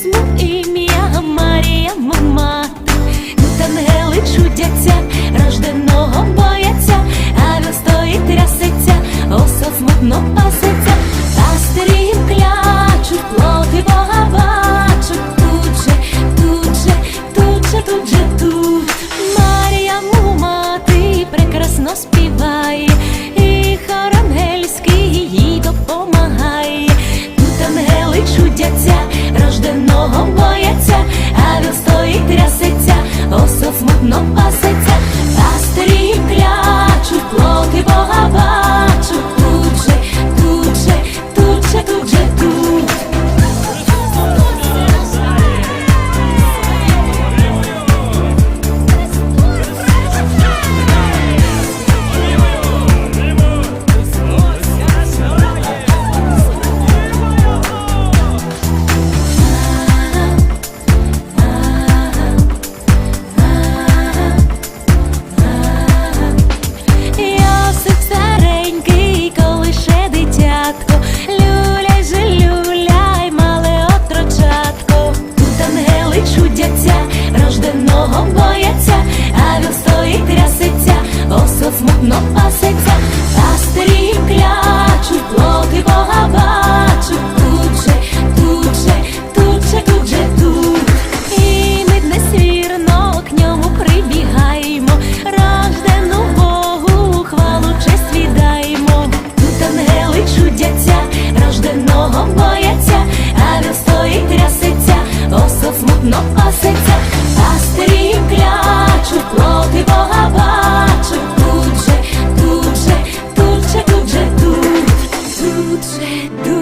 візьму ім'я Марія, мама, тут ангели чудяться, рожденого бояться, а він стоїть трясеться, осел смутно пасеться, пастирі клячуть, плоти бога бачуть, тут же, тут же, тут же, тут же, тут. Марія мумати прекрасно співає. одного бояться, а він стоїть трясеться, осо смутно пасеться, та старі плоти бога. чудяться, рожденого бояться, а він стоїть трясся. вино пасеться, та старім клячу, плоти бога бачу, тут же, тут же, тут же, тут же, тут, тут же, тут.